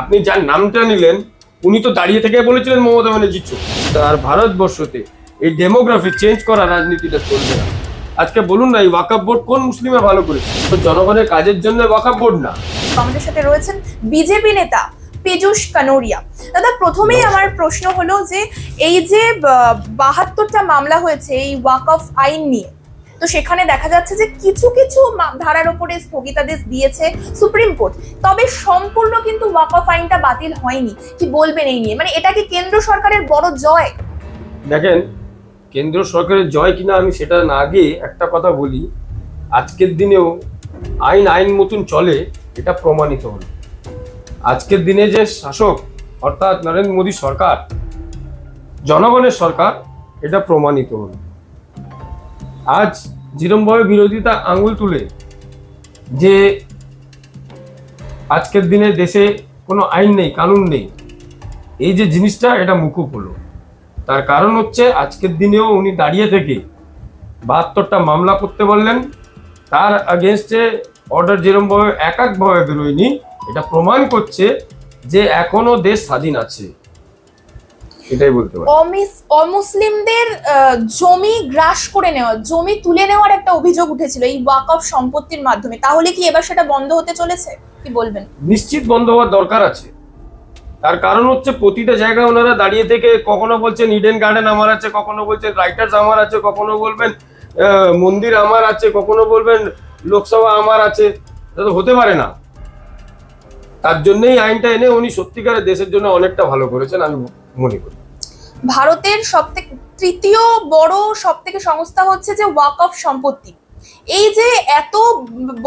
আপনি যার নামটা নিলেন উনি তো দাঁড়িয়ে থেকে বলেছিলেন মমতা ব্যানার্জি চোখ। আর ভারতবর্ষতে এই ডেমোগ্রাফি চেঞ্জ করা রাজনীতিটা চলবে না। আজকে বলুন না এই ওয়াকাপ বোর্ড কোন মুসলিমে ভালো করেছে? তো জনগণের কাজের জন্য ওয়াকাপ বোর্ড না। আমাদের সাথে রয়েছেন বিজেপি নেতা পীযূষ কানোরিয়া। দাদা প্রথমেই আমার প্রশ্ন হলো যে এই যে বাহাত্তরটা মামলা হয়েছে এই ওয়াক অফ আইন নিয়ে তো সেখানে দেখা যাচ্ছে যে কিছু কিছু ধারার উপরে স্থগিতাদেশ দিয়েছে সুপ্রিম কোর্ট। তবে সম্পূর্ণ কিন্তু ওয়াক অফ আইনটা বাতিল হয়নি। কি বলবেন এই নিয়ে? মানে এটা কি কেন্দ্র সরকারের বড় জয়? দেখেন, কেন্দ্র সরকারের জয় কিনা আমি সেটা না আগে একটা কথা বলি। আজকের দিনেও আইন আইন মতন চলে, এটা প্রমাণিত হলো। আজকের দিনে যে শাসক, অর্থাৎ নরেন্দ্র মোদী সরকার, জনগণের সরকার, এটা প্রমাণিত হলো। আজ যেরমভাবে বিরোধিতা আঙুল তুলে যে আজকের দিনে দেশে কোনো আইন নেই, কানুন নেই, এই যে জিনিসটা এটা মুকুব হলো। তার কারণ হচ্ছে আজকের দিনেও উনি দাঁড়িয়ে থেকে বাহাত্তরটা মামলা করতে পারলেন। তার আগেনস্টে অর্ডার যেরমভাবে এক একভাবে বেরোয়নি, এটা প্রমাণ করছে যে এখনও দেশ স্বাধীন আছে। এটাই বলতে পারি। অমুসলিমদের জমি গ্রাস করে নেওয়া জমি তুলে নেওয়ার একটা অভিযোগ উঠেছিল এই ওয়াক সম্পত্তির মাধ্যমে। তাহলে কি এবার সেটা বন্ধ হতে চলেছে? কি বলবেন? নিশ্চিত বন্ধ হওয়ার দরকার আছে। তার কারণ হচ্ছে প্রতিটা জায়গায় ওনারা দাঁড়িয়ে থেকে কখনো বলছেন ইডেন গার্ডেন আমার আছে কখনো বলছেন রাইটার্স আমার আছে কখনো বলবেন মন্দির আমার আছে কখনো বলবেন লোকসভা আমার আছে। তো হতে পারে না। তার জন্যই আইনটা এনে উনি সত্যিকারের দেশের জন্য অনেকটা ভালো করেছেন আমি মনে করি ভারতের সব থেকে তৃতীয় বড় সব থেকে সংস্থা হচ্ছে যে ওয়াক অফ সম্পত্তি এই যে এত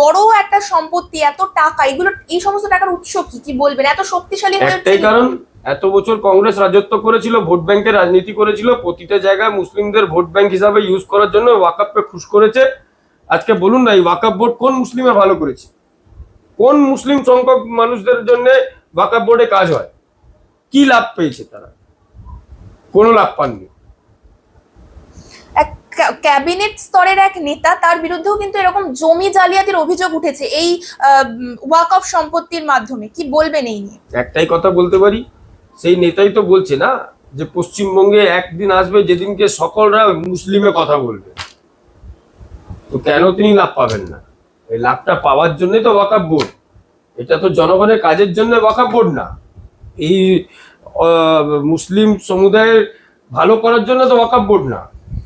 বড় একটা সম্পত্তি এত টাকা এগুলো এই সমস্ত টাকার উৎস কি? কি বলবেন? এত শক্তিশালী একটাই কারণ এত বছর কংগ্রেস রাজত্ব করেছিল ভোট ব্যাংকের রাজনীতি করেছিল প্রতিটা জায়গায় মুসলিমদের ভোট ব্যাংক হিসাবে ইউজ করার জন্য ওয়াকাপকে খুশ করেছে। আজকে বলুন না এই ওয়াকাপ বোর্ড কোন মুসলিমে ভালো করেছে? কোন মুসলিম সংখ্যক মানুষদের জন্য ওয়াকাপ বোর্ডে কাজ হয়? কি লাভ পেয়েছে তারা? কোনো লাভ পাননি। এক ক্যাবিনেট স্তরের এক নেতা তার বিরুদ্ধেও কিন্তু এরকম জমি জালিয়াতির অভিযোগ উঠেছে এই ওয়াক অফ সম্পত্তির মাধ্যমে। কি বলবেন এই নিয়ে? একটাই কথা বলতে পারি সেই নেতাই তো বলছে না যে পশ্চিমবঙ্গে একদিন আসবে যেদিনকে সকলরা মুসলিমে কথা বলবে। তো কেন তিনি লাভ পাবেন না? এই লাভটা পাওয়ার জন্যই তো ওয়াকাপ বোর্ড। এটা তো জনগণের কাজের জন্য ওয়াকাপ বোর্ড না। এই মুসলিম সমুদায়ের ভালো করার জন্য তো ওয়াকাপ বোর্ড না।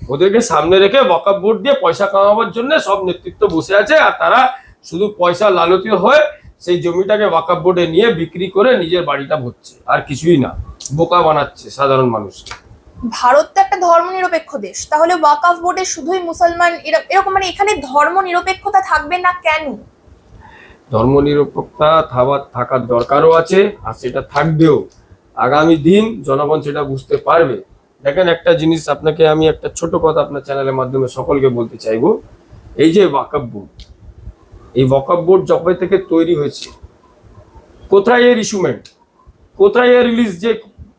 ওদেরকে সামনে রেখে ওয়াকাপ বোর্ড দিয়ে পয়সা কামাবার জন্য সব নেতৃত্ব বসে আছে আর তারা শুধু পয়সা লালতীয় হয়ে সেই জমিটাকে ওয়াকাপ বোর্ডে নিয়ে বিক্রি করে নিজের বাড়িটা ভরছে। আর কিছুই না বোকা বানাচ্ছে সাধারণ মানুষকে। ভারত তো একটা ধর্মনিরপেক্ষ দেশ তাহলে ওয়াক অফ বোর্ডে শুধুই মুসলমান এরা- এরকম মানে এখানে ধর্ম নিরপেক্ষতা থাকবে না কেন? ধর্মনিরপেক্ষতা থাবার থাকার দরকারও আছে আর সেটা থাকবেও। আগামী দিন জনগণ সেটা বুঝতে পারবে। দেখেন একটা জিনিস আপনাকে আমি একটা ছোট কথা আপনার চ্যানেলের মাধ্যমে সকলকে বলতে চাইব। এই যে ওয়াকাপ বোর্ড, এই ওয়াকাপ বোর্ড যবে থেকে তৈরি হয়েছে, কোথায় এর ইস্যুমেন্ট কোথায় এর রিলিজ যে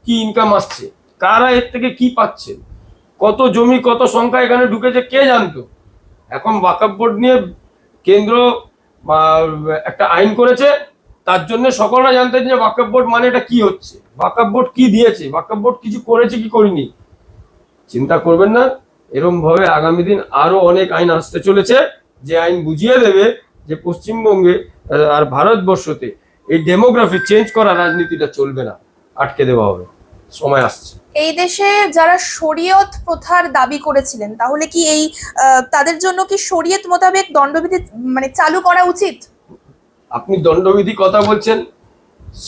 কি ইনকাম আসছে? কারা এর থেকে কি পাচ্ছে? কত জমি, কত সংখ্যা এখানে ঢুকেছে, কে জানতো? এখন ওয়াকাপ বোর্ড নিয়ে কেন্দ্র একটা আইন করেছে তার জন্য সকলরা জানতেন যে ওয়াকাপ বোর্ড মানে এটা কি হচ্ছে? ওয়াকাপ বোর্ড কি দিয়েছে? ওয়াকাপ বোর্ড কিছু করেছে কি করেনি? চিন্তা করবেন না এরম ভাবে আগামী দিন আরও অনেক আইন আসতে চলেছে, যে আইন বুঝিয়ে দেবে যে পশ্চিমবঙ্গে আর ভারতবর্ষতে এই ডেমোগ্রাফি চেঞ্জ করা রাজনীতিটা চলবে না, আটকে দেওয়া হবে, সময় আসছে। এই দেশে যারা শরীয়ত প্রথার দাবি করেছিলেন, তাহলে কি এই তাদের জন্য কি শরীয়ত মোতাবেক দণ্ডবিধি মানে চালু করা উচিত? আপনি দণ্ডবিধি কথা বলছেন,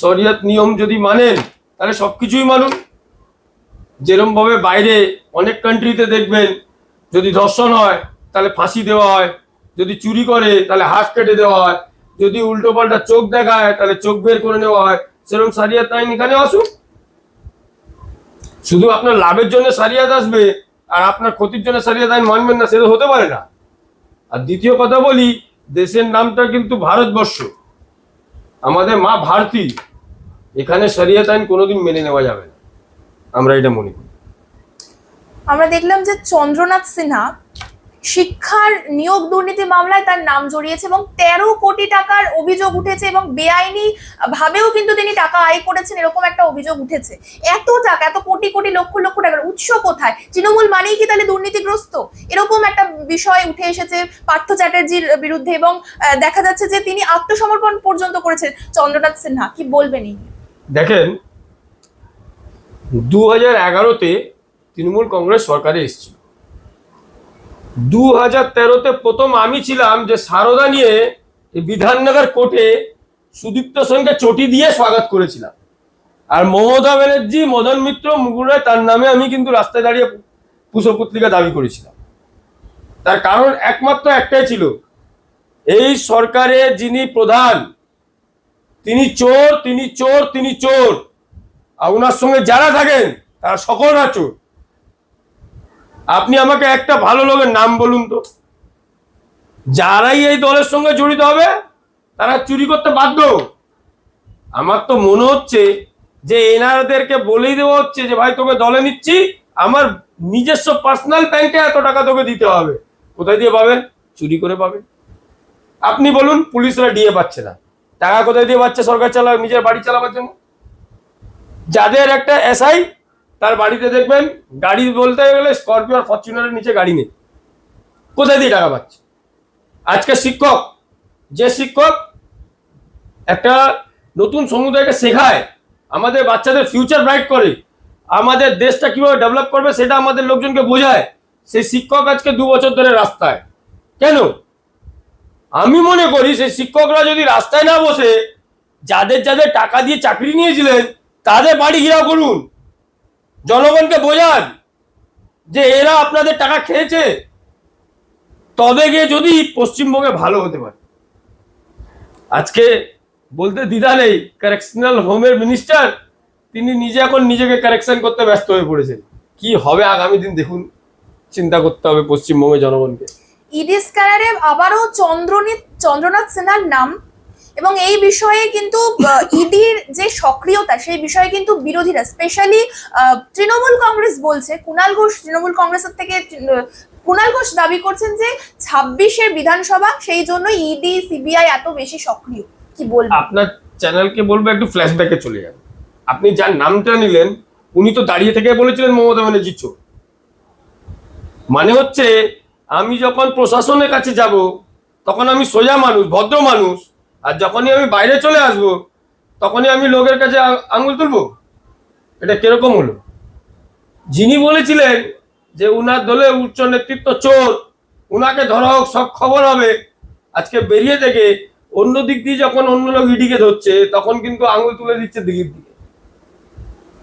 শরিয়ত নিয়ম যদি মানেন তাহলে সবকিছুই মানুন যেরম ভাবে বাইরে অনেক কান্ট্রিতে দেখবেন, যদি ধর্ষণ হয়, তাহলে ফাঁসি দেওয়া হয়। যদি চুরি করে, তাহলে হাত কেটে দেওয়া হয়। যদি উল্টো পাল্টা চোখ দেখায়, তাহলে চোখ বের করে নেওয়া হয়। সেরকম সারিয়াত আইন এখানে আসুক। শুধু আপনার লাভের জন্য সারিয়াত আসবে, আর আপনার ক্ষতির জন্য সারিয়াত আইন মানবেন না সেটা হতে পারে না। আর দ্বিতীয় কথা বলি দেশের নামটা কিন্তু ভারতবর্ষ। আমাদের মা ভারতী, এখানে শরিয়ত আইন কোনোদিন মেনে নেওয়া যাবে না। আমরা এটা মনে করি। আমরা দেখলাম যে চন্দ্রনাথ সিনহা শিক্ষার নিয়োগ দুর্নীতি মামলায় তার নাম জড়িয়েছে এবং তেরো কোটি টাকার অভিযোগ উঠেছে এবং বেআইনি ভাবেও কিন্তু তিনি টাকা আয় করেছেন এরকম একটা অভিযোগ উঠেছে। এত টাকা, এত কোটি কোটি, লক্ষ লক্ষ টাকার উৎস কোথায়? তৃণমূল মানেই কি তাহলে দুর্নীতিগ্রস্ত? এরকম একটা বিষয় উঠে এসেছে পার্থ চ্যাটার্জির বিরুদ্ধে এবং দেখা যাচ্ছে যে তিনি আত্মসমর্পণ পর্যন্ত করেছেন চন্দ্রনাথ সিনহা। কি বলবেন দেখেন দু হাজার এগারোতে তৃণমূল কংগ্রেস সরকারে এসেছিল। দু হাজার তেরোতে প্রথম আমি ছিলাম যে সারদা নিয়ে বিধাননগর কোর্টে সুদীপ্ত সেনকে চটি দিয়ে স্বাগত করেছিলাম। আর মমতা ব্যানার্জি, মদন মিত্র মুগুরা তার নামে আমি কিন্তু রাস্তায় দাঁড়িয়ে পুষ্পপুত্রিকা দাবি করেছিলাম। তার কারণ একমাত্র একটাই ছিল, এই সরকারে যিনি প্রধান, তিনি চোর তিনি চোর তিনি চোর। আর ওনার সঙ্গে যারা থাকেন, তারা সকলরা চোর। আপনি আমাকে একটা ভালো লোকের নাম বলুন তো। যারাই এই দলের সঙ্গে জড়িত হবে, তারা চুরি করতে বাধ্য। আমার তো মনে হচ্ছে যে এনারদেরকে বলেই দেওয়া হচ্ছে যে, ভাই, তোকে দলে নিচ্ছি। আমার নিজস্ব পার্সোনাল ব্যাংকে এত টাকা তোকে দিতে হবে। কোথায় দিয়ে পাবে? চুরি করে পাবে। আপনি বলুন, পুলিশরা ডিএ পাচ্ছে না। টাকা কোথায় দিয়ে পাচ্ছে সরকার চালা নিজের বাড়ি চালাবার জন্য? যাদের একটা এসআই তার বাড়িতে দেখবেন, গাড়ি বলতে গেলে স্করপিও আর ফরচুনারের নিচে গাড়ি নেই। কোথায় দিয়ে টাকা পাচ্ছে? আজকে শিক্ষক, যে শিক্ষক একটা নতুন সমুদায়কে শেখায়, আমাদের বাচ্চাদের ফিউচার ব্রাইট করে, আমাদের দেশটা কীভাবে ডেভেলপ করবে সেটা আমাদের লোকজনকে বোঝায়, সেই শিক্ষক আজকে দু বছর ধরে রাস্তায়। কেন? আমি মনে করি সেই শিক্ষকরা যদি রাস্তায় না বসে, যাদের যাদের টাকা দিয়ে চাকরি নিয়েছিলেন, তাদের বাড়ি ঘেরাও করুন। জনগণকে বোঝান যে এরা আপনাদের টাকা খেয়েছে, তবে গিয়ে যদি পশ্চিমবঙ্গে ভালো হতে পারে। আজকে বলতে দ্বিধা নেই কারেকশনাল হোমের মিনিস্টার তিনি নিজে এখন নিজেকে কারেকশন করতে ব্যস্ত হয়ে পড়েছেন। কি হবে আগামী দিন দেখুন, চিন্তা করতে হবে পশ্চিমবঙ্গের জনগণকে। ইডি স্ক্যানারে আবারও চন্দ্রনীত চন্দ্রনাথ সিনহার নাম এবং এই বিষয়ে কিন্তু ইডির যে সক্রিয়তা, সেই বিষয়ে কিন্তু বিরোধীরা স্পেশালি তৃণমূল কংগ্রেস বলছে কুণাল ঘোষ, তৃণমূল কংগ্রেসের থেকে কুণাল ঘোষ দাবি করছেন যে ছাব্বিশের বিধানসভা, সেই জন্য ইডি, সিবিআই এত বেশি সক্রিয়। কি বলব আপনার চ্যানেলকে বলব, একটু ফ্ল্যাশব্যাকে চলে যান। আপনি যার নামটা নিলেন, উনি তো দাঁড়িয়ে থেকে বলেছিলেন মমতা ব্যানার্জি চোর। মানে হচ্ছে, আমি যখন প্রশাসনের কাছে যাব, তখন আমি সোজা মানুষ, ভদ্র মানুষ আর যখনই আমি বাইরে চলে আসব, তখনই আমি লোকের কাছে আঙুল তুলবো? এটা কীরকম হলো? যিনি বলেছিলেন যে উনার দলে উচ্চ নেতৃত্ব চোর, উনাকে ধরা হোক, সব খবর হবে। আজকে বেরিয়ে থেকে অন্য দিক দিয়ে যখন অন্য লোক ইডিকে ধরছে, তখন কিন্তু আঙুল তুলে দিচ্ছে দিকের দিকে।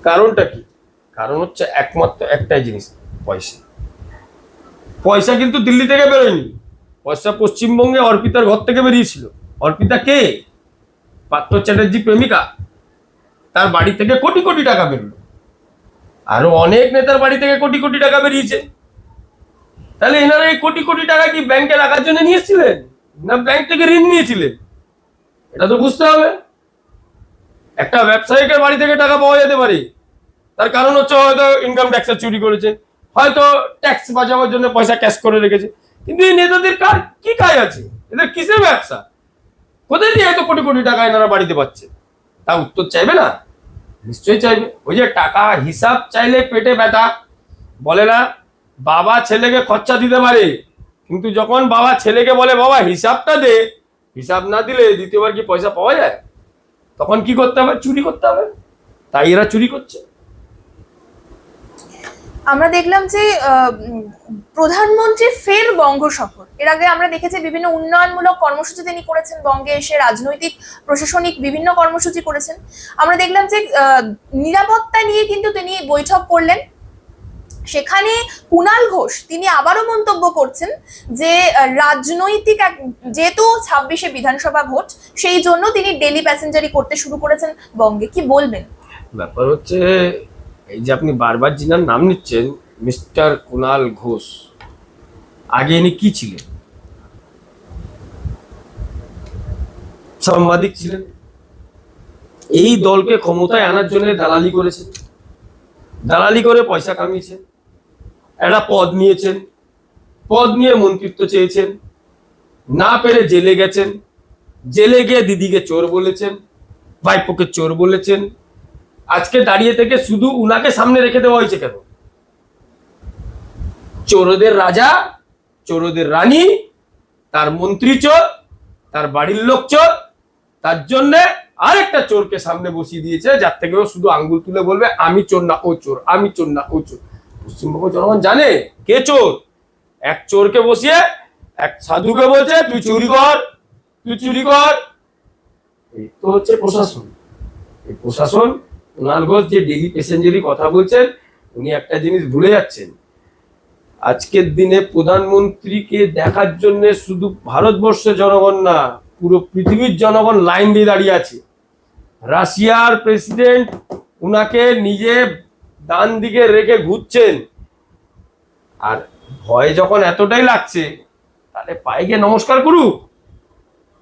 কারণটা কি? কারণ হচ্ছে একমাত্র একটাই জিনিস, পয়সা। পয়সা কিন্তু দিল্লি থেকে বেরোয়নি। পয়সা পশ্চিমবঙ্গে অর্পিতার ঘর থেকে বেরিয়েছিল। অর্পিতা কে? পার্থ চ্যাটার্জি প্রেমিকা। তার বাড়ি থেকে কোটি কোটি টাকা বেরোলো। আরও অনেক নেতার বাড়ি থেকে কোটি কোটি টাকা বেরিয়েছে। তাহলে এনারা এই কোটি কোটি টাকা কি ব্যাংকে রাখার জন্য নিয়েছিলেন না ব্যাংক থেকে ঋণ নিয়েছিলেন? এটা তো বুঝতে হবে। একটা ব্যবসায়িকের বাড়ি থেকে টাকা পাওয়া যেতে পারে। তার কারণ হচ্ছে হয়তো ইনকাম ট্যাক্সের চুরি করেছে। হয়তো ট্যাক্স বাঁচাবার জন্য পয়সা ক্যাশ করে রেখেছে। কিন্তু এই নেতাদের কার কি কাজ আছে? এদের কিসের ব্যবসা? কোথায় দিয়ে হয়তো কোটি কোটি টাকা এনারা বাড়িতে পাচ্ছে। তা উত্তর চাইবে না? নিশ্চয়ই চাইবে। ওই যে টাকা হিসাব চাইলে পেটে ব্যথা। বলে না, বাবা ছেলেকে খরচা দিতে পারে। কিন্তু যখন বাবা ছেলেকে বলে, বাবা, হিসাবটা দে। হিসাব না দিলে দ্বিতীয়বার কি পয়সা পাওয়া যায়? তখন কি করতে হবে? চুরি করতে হবে। তাই এরা চুরি করছে। আমরা দেখলাম যে প্রধানমন্ত্রী ফের বঙ্গ সফর। এর আগে আমরা দেখেছি বিভিন্ন উন্নয়নমূলক কর্মসূচি তিনি করেছেন, বঙ্গে এসে রাজনৈতিক, প্রশাসনিক বিভিন্ন কর্মসূচি করেছেন। আমরা দেখলাম যে নিরাপত্তা নিয়ে কিন্তু তিনি বৈঠক করলেন। সেখানে কুণাল ঘোষ, তিনি আবারও মন্তব্য করছেন যে রাজনৈতিক এক- যেহেতু ছাব্বিশে বিধানসভা ভোট, সেই জন্য তিনি ডেলি প্যাসেঞ্জারি করতে শুরু করেছেন বঙ্গে। কি বলবেন? ব্যাপার হচ্ছে এই যে আপনি বারবার যিনার নাম নিচ্ছেন, মিস্টার কুনাল ঘোষ, আগে ইনি কি ছিলেন? সাংবাদিক ছিলেন। এই দলকে ক্ষমতায় আনার জন্য দালালি করেছেন। দালালি করে পয়সা কামিয়েছেন। একটা পদ নিয়েছেন। পদ নিয়ে মন্ত্রিত্ব চেয়েছেন। না পেরে জেলে গেছেন। জেলে গিয়ে দিদিকে চোর বলেছেন, ভাইপোকে চোর বলেছেন। আজকে দাঁড়িয়ে থেকে শুধু উনাকে সামনে রেখে দেওয়া হয়েছে কেন? চোরদের রাজা, চোরদের রানী, তার মন্ত্রী চোর, তার বাড়ির লোক চোর, তার জন্য আরেকটা চোরকে সামনে বসিয়ে দিয়েছে, যার থেকে ও শুধু আঙ্গুল তুলে বলবে, আমি চোর না, ও চোর, আমি চোর না, ও চোর। পশ্চিমবঙ্গ জনগণ জানে কে চোর। এক চোরকে বসিয়ে, এক সাধুকে বলছে, তুই চুরি কর, তুই চুরি কর। এই তো হচ্ছে প্রশাসন। এই প্রশাসন কুণাল ঘোষ যে ডেলি প্যাসেঞ্জারি কথা বলছেন, উনি একটা জিনিস ভুলে যাচ্ছেন। আজকের দিনে প্রধানমন্ত্রীকে দেখার জন্য শুধু ভারতবর্ষের জনগণ না, পুরো পৃথিবীর জনগণ লাইন দিয়ে দাঁড়িয়ে আছে। রাশিয়ার প্রেসিডেন্ট উনাকে নিজে ডান দিকে রেখে ঘুরছেন। আর ভয় যখন এতটাই লাগছে, তাহলে পায়ে গিয়ে নমস্কার করুক।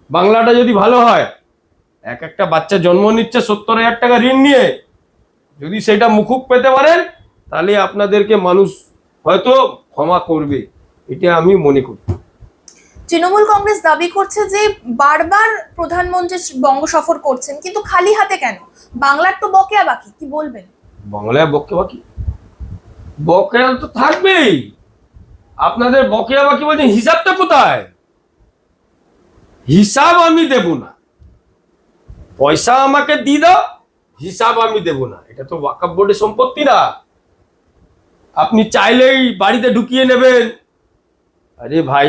বাংলাটা যদি ভালো হয়। এক একটা বাচ্চা জন্ম নিচ্ছে সত্তর হাজার টাকা ঋণ নিয়ে। যদি সেটা মুখুক পেতে পারেন তাহলে আপনাদেরকে মানুষ হয়তো ক্ষমা করবে। এটা আমি মনে করি। তৃণমূল কংগ্রেস দাবি করছে যে বারবার প্রধানমন্ত্রী বঙ্গ সফর করছেন কিন্তু খালি হাতে কেন? বাংলার তো বকেয়া বাকি কি বলবেন? বাংলায় বকে বাকি? বকেয়া তো থাকবেই। আপনাদের বকেয়া বাকি বলছেন হিসাবটা কোথায়? হিসাব আমি দেব না। পয়সা আমাকে দিয়ে দাও, হিসাব আমি দেব না। এটা তো ওয়াকাব বোর্ডের সম্পত্তি না। আপনি চাইলেই বাড়িতে ঢুকিয়ে নেবেন। আরে ভাই,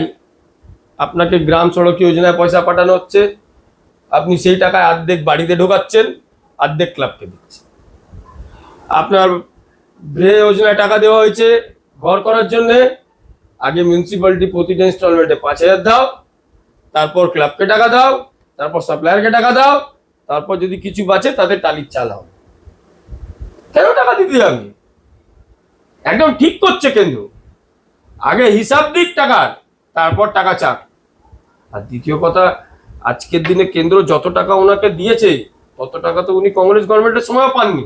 আপনাকে গ্রাম সড়ক যোজনায় পয়সা পাঠানো হচ্ছে। আপনি সেই টাকায় অর্ধেক বাড়িতে ঢোকাচ্ছেন, অর্ধেক ক্লাবকে দিচ্ছেন। আপনার গৃহ যোজনায় টাকা দেওয়া হয়েছে ঘর করার জন্য। আগে মিউনিসিপ্যালিটি প্রতিটা ইনস্টলমেন্টে পাঁচ হাজার দাও, তারপর ক্লাবকে টাকা দাও, তারপর সাপ্লায়ারকে টাকা দাও তারপর যদি কিছু বাঁচে, তাদের টালির চাল হবে। কেন টাকা দিতে যাবে একদম ঠিক করছে কেন্দ্র। আগে হিসাব দিক টাকার, তারপর টাকা চাক। আর দ্বিতীয় কথা, আজকের দিনে কেন্দ্র যত টাকা ওনাকে দিয়েছে, তত টাকা তো উনি কংগ্রেস গভর্নমেন্টের সময় পাননি।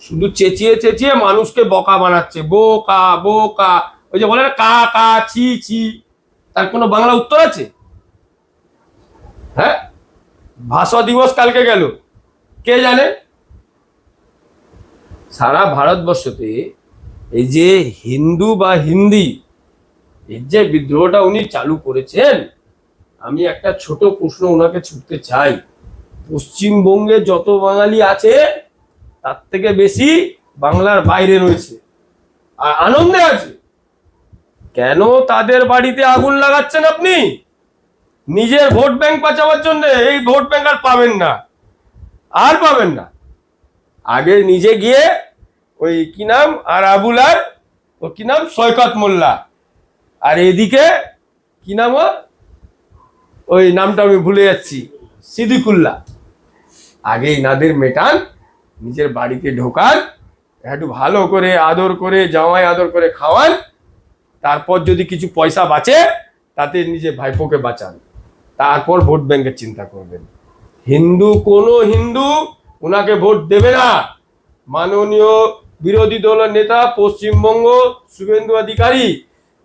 শুধু চেঁচিয়ে চেঁচিয়ে মানুষকে বকা বানাচ্ছে, বোকা বোকা। ওই যে বলে কা কা, ছি ছি। তার কোনো বাংলা উত্তর আছে? হ্যাঁ? ভাষা দিবস কালকে গেল। কে জানে? সারা ভারতবর্ষতে এই যে হিন্দু বা হিন্দি এর যে বিদ্রোহটা উনি চালু করেছেন, আমি একটা ছোট প্রশ্ন ওনাকে ছুটতে চাই। পশ্চিমবঙ্গে যত বাঙালি আছে, তার থেকে বেশি বাংলার বাইরে রয়েছে। আর আনন্দে আছে। কেন তাদের বাড়িতে আগুন লাগাচ্ছেন আপনি? নিজের ভোট ব্যাংক বাঁচাবার জন্য এই ভোট ব্যাংক আর পাবেন না। আর পাবেন না। আগে নিজে গিয়ে ওই কি নাম? আর আবুল আর ও কি নাম? সৈকত মোল্লা। আর এদিকে কি নাম? ওই নামটা আমি ভুলে যাচ্ছি, সিদ্দিকুল্লাহ। আগে ইনাদের মেটান, নিজের বাড়িতে ঢোকান, একটু ভালো করে আদর করে, জামাই আদর করে খাওয়ান, তারপর যদি কিছু পয়সা বাঁচে, তাতে নিজে ভাইপোকে বাঁচান। তারপর ভোট ব্যাংকের চিন্তা করবেন। হিন্দু, কোনো হিন্দু ওনাকে ভোট দেবে না। মাননীয় বিরোধী দলের নেতা, পশ্চিমবঙ্গ শুভেন্দু অধিকারী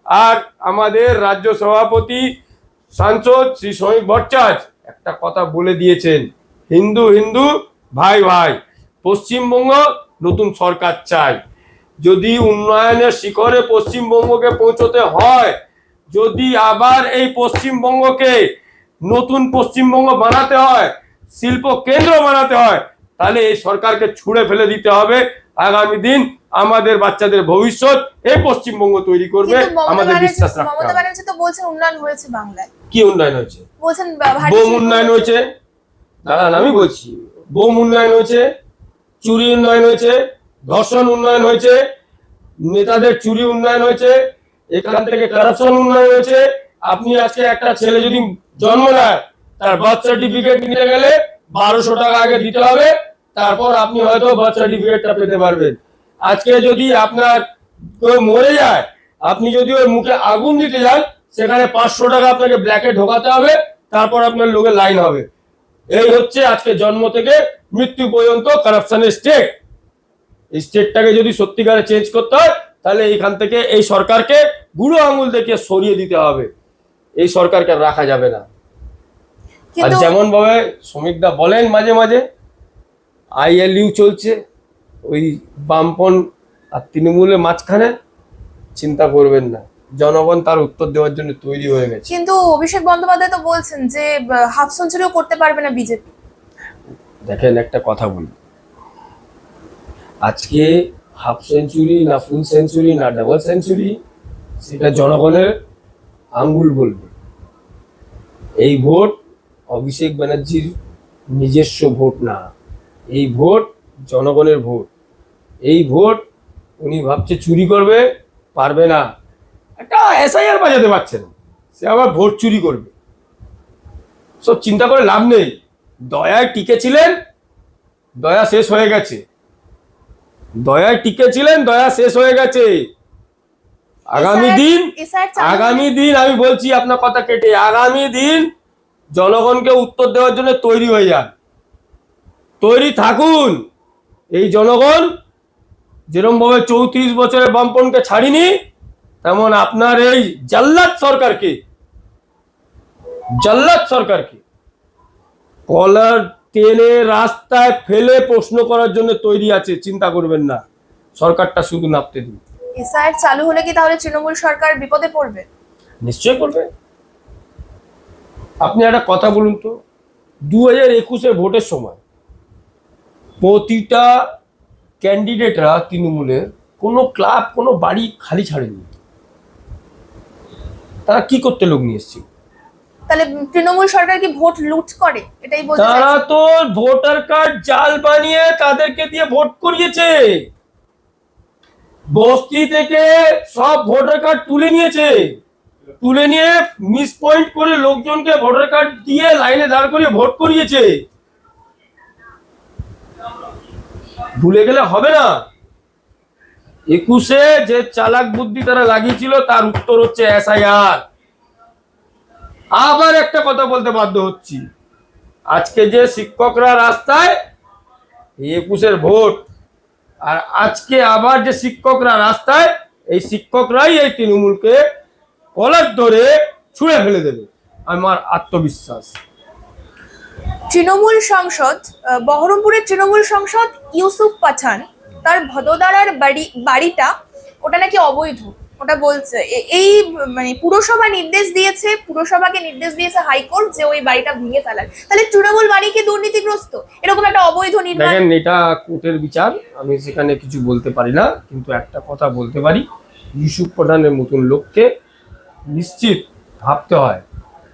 আর আমাদের রাজ্য সভাপতি, সাংসদ শ্রী শ্রমিক ভট্টাচার্য একটা কথা বলে দিয়েছেন, হিন্দু হিন্দু, ভাই ভাই, পশ্চিমবঙ্গ নতুন সরকার চাই। যদি উন্নয়নের শিখরে পশ্চিমবঙ্গকে পৌঁছতে হয়, যদি আবার এই পশ্চিমবঙ্গকে নতুন পশ্চিমবঙ্গ বানাতে হয় শিল্প কেন্দ্র বানাতে হয় তাহলে এই সরকারকে ছুঁড়ে ফেলে দিতে হবে। আগামী দিন আমাদের বাচ্চাদের ভবিষ্যৎ এই পশ্চিমবঙ্গ তৈরি করবে আমাদের বিশ্বাস রাখতে মমতা ব্যানার্জি তো বলছেন উন্নয়ন হয়েছে বাংলায়। কি উন্নয়ন হয়েছে? বলছেন বোম উন্নয়ন হয়েছে। দাঁড়ান আমি বলছি বোম উন্নয়ন হয়েছে চুরি উন্নয়ন হয়েছে ধর্ষণ উন্নয়ন হয়েছে নেতাদের চুরি উন্নয়ন হয়েছে এখান থেকে কারাপশন উন্নয়ন হয়েছে। আপনি আজকে একটা ছেলে যদি জন্ম নেয়। তার বার্থ সার্টিফিকেট নিতে গেলে বারোশো টাকা আগে দিতে হবে, তারপর আপনি হয়তো বার্থ সার্টিফিকেটটা পেতে পারবেন। আজকে যদি আপনার কেউ মরে যায়, আপনি যদি ওর মুখে আগুন দিতে যান, সেখানে পাঁচশো টাকা আপনাকে ব্ল্যাকে ঢোকাতে হবে, তারপর আপনার লোকের লাইন হবে। এই হচ্ছে আজকে জন্ম থেকে মৃত্যু পর্যন্ত কারাপশনের স্টেট এই স্টেটটাকে যদি সত্যিকারে চেঞ্জ করতে হয়, তাহলে এইখান থেকে এই সরকারকে গুঁড়ো আঙুল দেখিয়ে সরিয়ে দিতে হবে। এই সরকারকে রাখা যাবে না। আর যেমন ভাবে শ্রমিকদা বলেন মাঝে মাঝে আইএলইউ চলছে ওই বামপন আর তৃণমূলের মাঝখানে চিন্তা করবেন না। জনগণ তার উত্তর দেওয়ার জন্য তৈরি হয়ে গেছে। কিন্তু অভিষেক বন্দ্যোপাধ্যায় তো বলছেন যে হাফ সেঞ্চুরিও করতে পারবে না বিজেপি। দেখেন একটা কথা বলি। আজকে হাফ সেঞ্চুরি না ফুল সেঞ্চুরি না ডাবল সেঞ্চুরি সেটা জনগণের আঙ্গুল বলবে। এই ভোট অভিষেক ব্যানার্জির নিজস্ব ভোট না। এই ভোট জনগণের ভোট। এই ভোট উনি ভাবছে চুরি করবে, পারবে না। একটা এসআইআর বাজাতে পারছে না। সে আবার ভোট চুরি করবে। সব চিন্তা করে লাভ নেই। দয়ায় টিকে ছিলেন, দয়া শেষ হয়ে গেছে। দয়ায় টিকে ছিলেন, দয়া শেষ হয়ে গেছে। আগামী দিন আগামী দিন আমি বলছি আপনার কথা কেটে আগামী দিন জনগণকে উত্তর দেওয়ার জন্য তৈরি হয়ে যান। তৈরি থাকুন। এই জনগণ যেরকম ভাবে চৌত্রিশ বছরের বামপনকে ছাড়িনি তেমন আপনার এই জাল্লাদ সরকারকে জাল্লাদ সরকারকে কলার টেনে রাস্তায় ফেলে প্রশ্ন করার জন্য তৈরি আছে চিন্তা করবেন না। সরকারটা শুধু নাপতে দিন। এসআইআর চালু হলে কি তাহলে তৃণমূল সরকার বিপদে পড়বে? নিশ্চয় করবে আপনি একটা কথা বলুন তো দু হাজার একুশের ভোটের সময় প্রতিটা ক্যান্ডিডেটরা তৃণমূলের কোনো ক্লাব কোনো বাড়ি খালি ছাড়েনি। তারা কি করতে লোক নিয়ে এসেছিল তাহলে তৃণমূল সরকার কি ভোট লুট করে? এটাই বলতে তারা তো ভোটার কার্ড জাল বানিয়ে তাদেরকে দিয়ে ভোট করিয়েছে। বস্তি থেকে সব ভোটার কার্ড তুলে নিয়েছে। তুলে নিয়ে মিস পয়েন্ট করে লোকজনকে ভোটার কার্ড দিয়ে লাইনে দাঁড় করিয়ে ভোট করিয়েছে। ভুলে গেলে হবে না। একুশে যে চালাক বুদ্ধি তারা লাগিয়েছিল, তার উত্তর হচ্ছে এসআইআর আবার একটা কথা বলতে বাধ্য হচ্ছি। আজকে যে শিক্ষকরা রাস্তায় একুশের ভোট আর আজকে আবার যে শিক্ষকরা রাস্তায়, এই শিক্ষকরাই এই তৃণমূলকে কলার ধরে ছুঁড়ে ফেলে দেবে। আমার আত্মবিশ্বাস। তৃণমূল সংসদ বহরমপুরের তৃণমূল সংসদ ইউসুফ পাঠান, তার ভদোদারার বাড়ি বাড়িটা ওটা নাকি অবৈধ? ওটা বলছে। এই মানে পুরসভা নির্দেশ দিয়েছে, পুরসভাকে নির্দেশ দিয়েছে হাইকোর্ট যে ওই বাড়িটা ভেঙে ফেলার। তাহলে তৃণমূল বাড়ি কি দুর্নীতিগ্রস্ত? এরকম একটা অবৈধ নির্মাণ দেখেন, এটা কোর্টের বিচার, আমি সেখানে কিছু বলতে পারি না, কিন্তু একটা কথা বলতে পারি। ইউসুফ প্রধানের মতন লোককে নিশ্চিত ভাবতে হয়।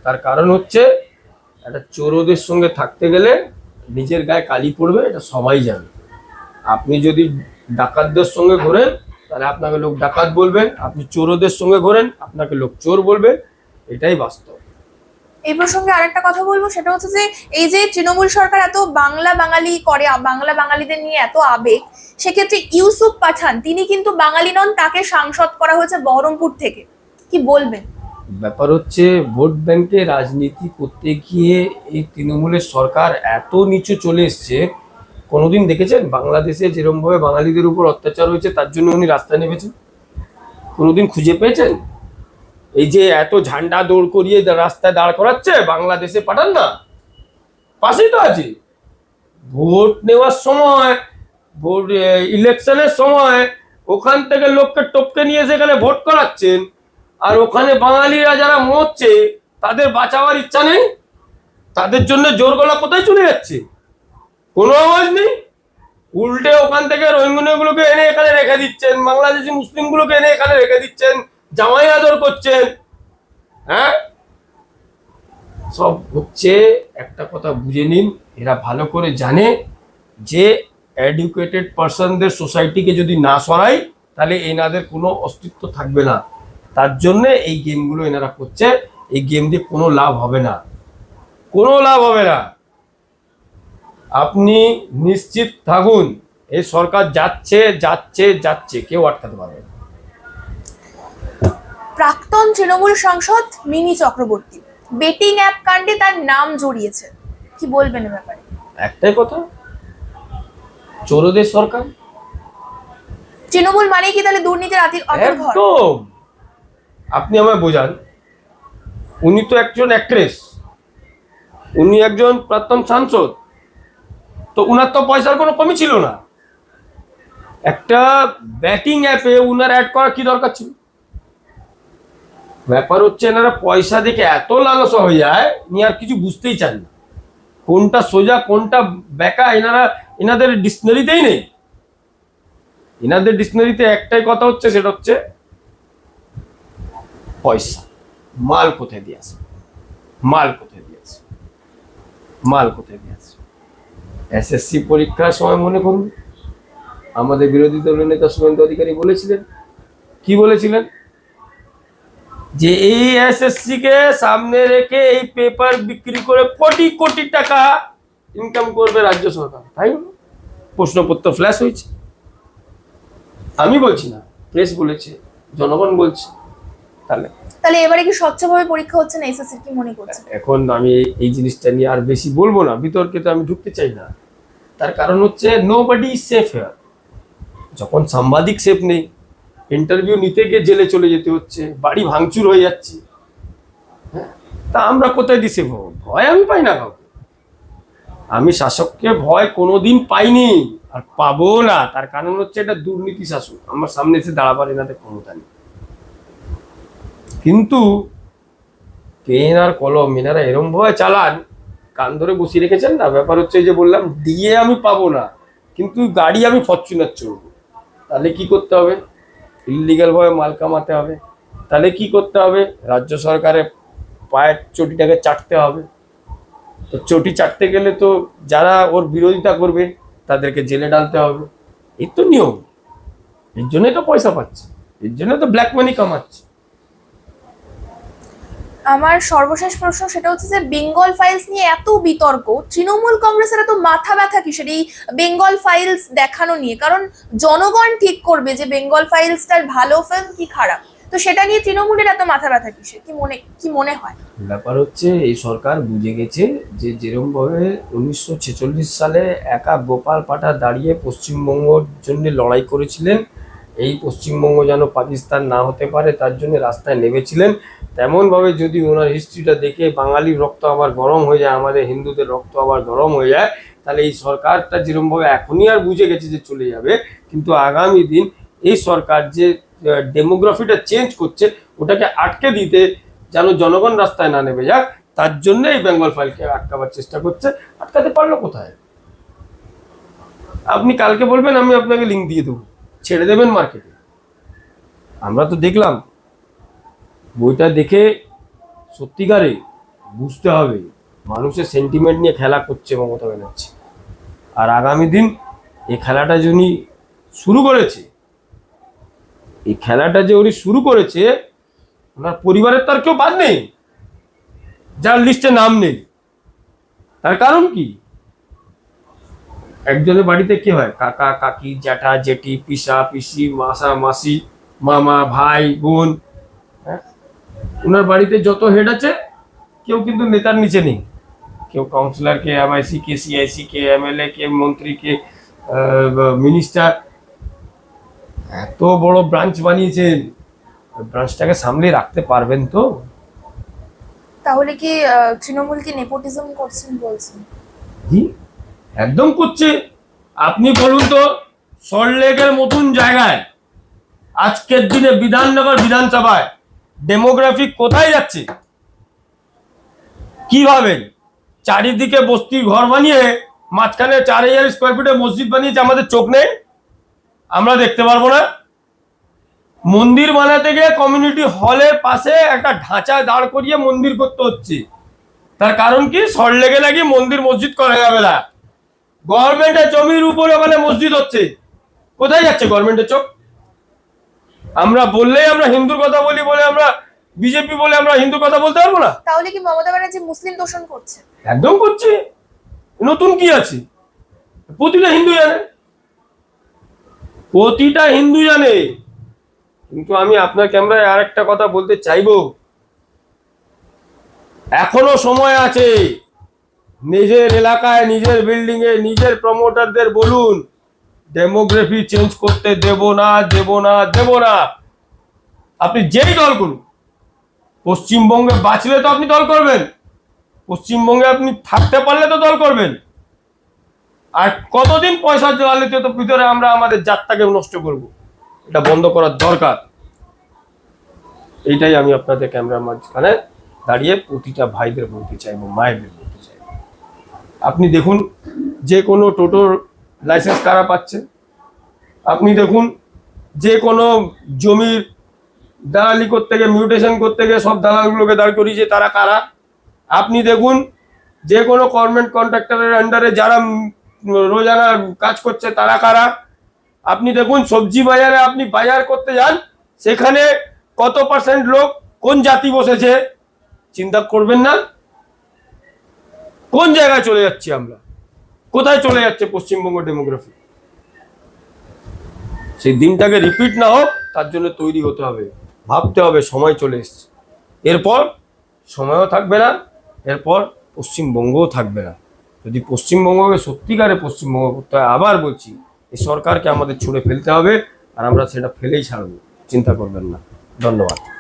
তার কারণ হচ্ছে, একটা চোরদের সঙ্গে থাকতে গেলে নিজের গায়ে কালি পড়বে, এটা সবাই জানে। আপনি যদি ডাকাতদের সঙ্গে ঘোরেন তাহলে আপনাকে লোক ডাকাত বলবে আপনি চোরদের সঙ্গে ঘোরেন আপনাকে লোক চোর বলবে এটাই বাস্তব। এই প্রসঙ্গে আরেকটা কথা বলব সেটা হচ্ছে যে এই যে তৃণমূল সরকার এত বাংলা বাঙালি করে বাংলা বাঙালিদের নিয়ে এত আবেগ সেক্ষেত্রে ইউসুফ পাঠান তিনি কিন্তু বাঙালি নন তাকে সাংসদ করা হয়েছে বহরমপুর থেকে। কি বলবেন? ব্যাপার হচ্ছে ভোট ব্যাংকে রাজনীতি করতে গিয়ে এই তৃণমূলের সরকার এত নিচু চলে এসছে কোনোদিন দেখেছেন? বাংলাদেশে যেরকমভাবে বাঙালিদের উপর অত্যাচার হয়েছে, তার জন্য উনি রাস্তায় নেমেছেন? কোনোদিন খুঁজে পেয়েছেন? এই যে এত ঝান্ডা দৌড় করিয়ে রাস্তায় দাঁড় করাচ্ছে, বাংলাদেশে পাঠান না। পাশেই তো আছে। ভোট নেওয়ার সময়, ভোট ইলেকশনের সময় ওখান থেকে লোককে টপকে নিয়ে সেখানে ভোট করাচ্ছেন। আর ওখানে বাঙালিরা যারা মরছে, তাদের বাঁচাবার ইচ্ছা নেই? তাদের জন্য জোর গলা কোথায় চলে যাচ্ছে? কোনো আওয়াজ নেই। উল্টে ওখান থেকে রোহিঙ্গনগুলোকে এনে এখানে রেখে দিচ্ছেন, বাংলাদেশি মুসলিমগুলোকে এনে এখানে রেখে দিচ্ছেন, জামাই আদর করছেন হ্যাঁ? সব হচ্ছে, একটা কথা বুঝে নিন, এরা ভালো করে জানে যে এডুকেটেড পার্সনদের সোসাইটিকে যদি না সরাই, তাহলে এনাদের কোনো অস্তিত্ব থাকবে না। তার জন্য এই গেমগুলো এনারা করছে, এই গেম দিয়ে কোনো লাভ হবে না। কোনো লাভ হবে না। আপনি নিশ্চিত থাকুন এই সরকার যাচ্ছে যাচ্ছে যাচ্ছে কেউ আটকাতে পারবে প্রাক্তন তৃণমূল সাংসদ মিনি চক্রবর্তী বেটিং অ্যাপ কাণ্ডে তার নাম জড়িয়েছে। কি বলবেন ব্যাপারে? একটাই কথা চোরদের সরকার। তৃণমূল মানে কি তাহলে দুর্নীতির আতির অন্তর্ঘর একদম। আপনি আমায় বোঝান উনি তো একজন অ্যাক্ট্রেস উনি একজন প্রাক্তন সাংসদ। তো উনার তো পয়সার কোনো কমি ছিল না। একটা ব্যাটিং অ্যাপে উনার অ্যাড করার কি দরকার ছিল? ব্যাপার হচ্ছে এনারা পয়সা দেখে এত লালস হয়ে যায় নিয়ে আর কিছু বুঝতেই চান না। কোনটা সোজা, কোনটা বেকা, এনারা, এনাদের ডিকশনারিতেই নেই। এনাদের ডিকশনারিতে একটাই কথা হচ্ছে, সেটা হচ্ছে পয়সা। মাল কোথায় দিয়ে আসবে? মাল কোথায় দিয়ে আসবে? মাল কোথায় দিয়ে আসবে? এসএসসি পরীক্ষার সময় মনে করুন, আমাদের বিরোধী দলের নেতা শুভেন্দু অধিকারী বলেছিলেন। কি বলেছিলেন? যে এই এসএসসি কে সামনে রেখে এই পেপার বিক্রি করে কোটি কোটি টাকা ইনকাম করবে রাজ্য সরকার। তাই। প্রশ্নপত্র ফ্ল্যাশ হয়েছে। আমি বলছি না প্রেস বলেছে, জনগণ বলছে। তাহলে তাহলে এবারে কি স্বচ্ছভাবে পরীক্ষা হচ্ছে না এসএসসি কি মনে করছেন? এখন আমি এই- জিনিসটা নিয়ে আর বেশি বলব না, বিতর্কে তো আমি ঢুকতে চাই না। তার কারণ হচ্ছে no body is safe here যখন সাংবাদিক সেফ নেই ইন্টারভিউ নিতে গিয়ে জেলে চলে যেতে হচ্ছে, বাড়ি ভাঙচুর হয়ে যাচ্ছে। হ্যাঁ? তা আমরা কোথায় দিছে ভয় ভয় আমি পাই না কাউকে। আমি শাসককে ভয় কোনোদিন পাইনি, আর পাবো না। তার কারণ হচ্ছে এটা দুর্নীতি শাসক। আমার সামনে এসে দাঁড়াবার এনাদের ক্ষমতা নেই। কিন্তু পেন আর কলম, এনারা এরম ভাবে চালান, কান ধরে বসিয়ে রেখেছেন না? ব্যাপার হচ্ছে যে বললাম, দিয়ে আমি পাবো না, কিন্তু গাড়ি আমি ফরচুনার চড়বো। তাহলে কি করতে হবে? ইলিগাল ভাবে মাল কামাতে হবে। তাহলে কি করতে হবে? রাজ্য সরকারের পায়ের চটিটাকে চাটতে হবে। তো চটি চাটতে গেলে তো যারা ওর বিরোধিতা করবে, তাদেরকে জেলে ডালতে হবে। এই তো নিয়ম। এর জন্যই তো পয়সা পাচ্ছে। এর জন্য তো ব্ল্যাক মানি কামাচ্ছে। আমার সর্বশেষ প্রশ্ন সেটা হচ্ছে যে বেঙ্গল ফাইলস নিয়ে এত বিতর্ক, তৃণমূল কংগ্রেসের এত মাথা ব্যথা কিসের? এই বেঙ্গল ফাইলস দেখানো নিয়ে। কারণ জনগণ ঠিক করবে যে বেঙ্গল ফাইলসটার ভালো ফিল্ম কি খারাপ। তো সেটা নিয়ে তৃণমূলের এত মাথা ব্যথা কিসের? কি মনে কি মনে হয়? ব্যাপার হচ্ছে এই সরকার বুঝে গেছে যে যেরকম ভাবে উনিশশো ছেচল্লিশ সালে একা গোপাল পাঠা দাঁড়িয়ে পশ্চিমবঙ্গর জন্য লড়াই করেছিলেন এই পশ্চিমবঙ্গ যেন পাকিস্তান না হতে পারে, তার জন্য রাস্তায় নেমেছিলেন। তেমনভাবে যদি ওনার হিস্ট্রিটা দেখে বাঙালির রক্ত আবার গরম হয়ে যায়, আমাদের হিন্দুদের রক্ত আবার গরম হয়ে যায়, তাহলে এই সরকারটা যেরকমভাবে এখনই আর বুঝে গেছে যে চলে যাবে, কিন্তু আগামী দিন এই সরকার যে ডেমোগ্রাফিটা চেঞ্জ করছে, ওটাকে আটকে দিতে যেন জনগণ রাস্তায় না নেমে যাক, তার জন্য এই বেঙ্গল ফাইলকে আটকাবার চেষ্টা করছে। আটকাতে পারল কোথায়? আপনি কালকে বলবেন, আমি আপনাকে লিঙ্ক দিয়ে দেবো। ছেড়ে দেবেন মার্কেটে আমরা তো দেখলাম। বইটা দেখে সত্যিকারে বুঝতে হবে। মানুষের সেন্টিমেন্ট নিয়ে খেলা করছে মমতা ব্যানার্জি। আর আগামী দিন এই খেলাটা যিনি শুরু করেছে এই খেলাটা যে উনি শুরু করেছে, ওনার পরিবারের তার কেউ বাদ নেই। যার লিস্টে নাম নেই। তার কারণ কি? একজনের বাড়িতে কি হয়? কাকা কাকি জ্যাঠা জেঠি পিসা পিসি মাসা মাসি মামা ভাই বোন হ্যাঁ? ওনার বাড়িতে যত হেড আছে কেউ কিন্তু নেতার নিচে নেই। কেউ কাউন্সিলর কে এমআইসি কে সিআইসি কে এমএলএ কে মন্ত্রী কে মিনিস্টার এত বড় ব্রাঞ্চ বানিয়েছেন ব্রাঞ্চটাকে সামলে রাখতে পারবেন তো? তাহলে কি তৃণমূল কি নেপোটিজম করছেন বলছেন? জি একদম করছে। আপনি বলুন তো সল্টলেকের মতন জায়গায় আজকের দিনে বিধাননগর বিধানসভায় ডেমোগ্রাফি কোথায় যাচ্ছে? কি ভাবেন? চারিদিকে বস্তির ঘর বানিয়ে মাঝখানে চার হাজার স্কোয়ার ফিটে মসজিদ বানিয়েছে, আমাদের চোখ নেই। আমরা দেখতে পারব না। মন্দির বানাতে গিয়ে কমিউনিটি হলের পাশে একটা ঢাঁচা দাঁড় করিয়ে মন্দির করতে হচ্ছে। তার কারণ কি? লেগে লাগিয়ে মন্দির মসজিদ করা যাবে না। গভর্নমেন্টের জমির উপরে ওখানে মসজিদ হচ্ছে। কোথায় যাচ্ছে গভর্নমেন্টের চোখ? আমরা বললেই আমরা হিন্দুর কথা বলি বলে আমরা বিজেপি বলে আমরা হিন্দুর কথা বলতে পারব না? তাহলে কি মমতা ব্যানার্জি মুসলিম দোষণ করছে? একদম করছে। নতুন কি আছে? প্রতিটা হিন্দু জানে। প্রতিটা হিন্দু জানে। কিন্তু আমি আপনার ক্যামেরায় আর একটা কথা বলতে চাইব। এখনও সময় আছে। নিজের এলাকায়, নিজের বিল্ডিং এ নিজের প্রমোটারদের বলুন ডেমোগ্রাফি চেঞ্জ করতে দেব না দেব না দেব না। আপনি যেই দল করুন, পশ্চিমবঙ্গে বাঁচলে তো আপনি দল করবেন, পশ্চিমবঙ্গে আপনি থাকতে পারলে তো দল করবেন। আর কতদিন পয়সা জোয়ালিতে তো ভিতরে আমরা আমাদের যাত্রাকে নষ্ট করব, এটা বন্ধ করার দরকার। এইটাই আমি আপনাদের ক্যামেরার মাঝখানে দাঁড়িয়ে প্রতিটা ভাইদের বলতে চাইব চাইব আপনি দেখুন, যে কোনো টোটোর লাইসেন্স কারা পাচ্ছে। আপনি দেখুন, যে কোনো জমির দালালি করতে গিয়ে মিউটেশন করতে গিয়ে সব দালালগুলোকে দাঁড় করিয়েছে, তারা কারা? আপনি দেখুন, যে কোনো গভর্নমেন্ট কন্ট্রাক্টরের আন্ডারে যারা রোজানা কাজ করছে, তারা কারা? আপনি দেখুন, সবজি বাজারে আপনি বাজার করতে যান, সেখানে কত পার্সেন্ট লোক কোন জাতি বসেছে? চিন্তা করবেন না। কোন জায়গায় চলে যাচ্ছি আমরা? কোথায় চলে যাচ্ছে পশ্চিমবঙ্গ ডেমোগ্রাফি সেই দিনটাকে রিপিট না হোক, তার জন্য তৈরি হতে হবে। ভাবতে হবে, সময় চলে এসছে। এরপর সময়ও থাকবে না, এরপর পশ্চিমবঙ্গও থাকবে না। যদি পশ্চিমবঙ্গকে সত্যিকারে পশ্চিমবঙ্গ করতে হয়, আবার বলছি, এই সরকারকে আমাদের ছুঁড়ে ফেলতে হবে, আর আমরা সেটা ফেলেই ছাড়বো। চিন্তা করবেন না। ধন্যবাদ।